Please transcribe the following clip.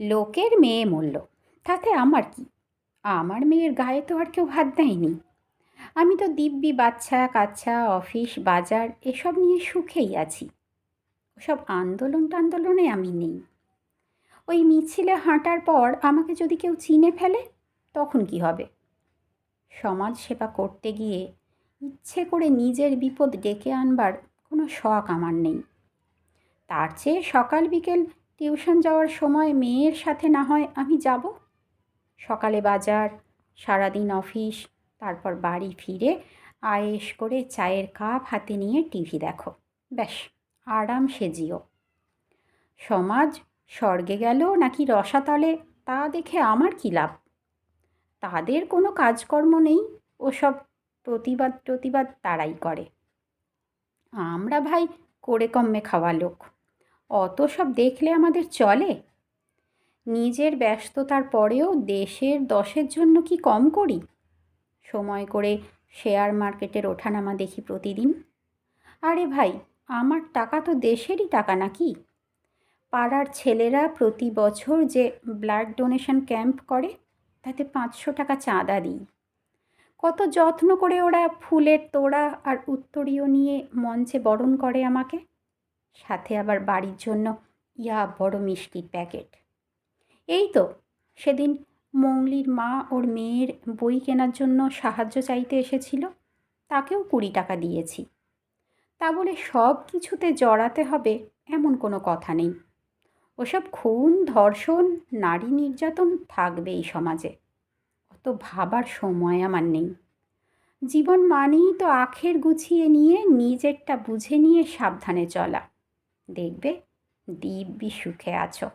লোকের মেয়ে মরল। তাতে আমার কি? আমার মেয়ের গায়ে তো আর কেউ হাত দেয়নি। আমি তো দিব্যি বাচ্চা, কাচ্চা, অফিস, বাজার, এসব নিয়ে সুখেই আছি। ওসব আন্দোলন টান্দোলনে আমি নেই। ওই মিছিলে হাঁটার পর আমাকে যদি কেউ চিনে ফেলে, তখন কি হবে? সমাজ সেবা করতে গিয়ে ইচ্ছে করে নিজের বিপদ ডেকে আনবার কোনো শখ আমার নেই। তার চেয়ে সকাল বিকেল টিউশন যাওয়ার সময় মেয়ের সাথে না হয় আমি যাব? সকালে বাজার, সারাদিন অফিস তারপর বাড়ি ফিরে আয়েস করে চায়ের কাপ হাতে নিয়ে টিভি দেখো। ব্যাস, আরাম সেজিও সমাজ স্বর্গে গেল নাকি রসাতলে? তা দেখে আমার কী লাভ? তাদের কোনো কাজকর্ম নেই, ওসব প্রতিবাদ প্রতিবাদ তারাই করে। আমরা ভাই, করে কম্মে খাওয়া লোক। অত সব দেখলে আমাদের চলে? নিজের ব্যস্ততার পরেও দেশের দশের জন্য কি কম করি? সময় করে শেয়ার মার্কেটের ওঠানামা দেখি প্রতিদিন। আরে ভাই, আমার টাকা তো দেশেরই টাকা নাকি? পাড়ার ছেলেরা প্রতি বছর যে ব্লাড ডোনেশন ক্যাম্প করে, তাতে পাঁচশো টাকা চাঁদা দিই। কত যত্ন করে ওরা ফুলের তোড়া আর উত্তরীয় নিয়ে মঞ্চে বরণ করে আমাকে। সাথে আবার বাড়ির জন্য, ইয়া বড় মিষ্টির প্যাকেট। এই তো, সেদিন মংলির মা ওর মেয়ের বই কেনার জন্য সাহায্য চাইতে এসেছিল, তাকেও কুড়ি টাকা দিয়েছি। তা বলে সব কিছুতে জড়াতে হবে এমন কোনো কথা নেই। ওসব খুন, ধর্ষণ, নারী নির্যাতন থাকবে এই সমাজে। অত ভাবার সময় আমার নেই। জীবন মানেই তো আখের গুছিয়ে নিয়ে নিজেরটা বুঝে নিয়ে সাবধানে চলা। দেখবে দিব্যি সুখে আছো।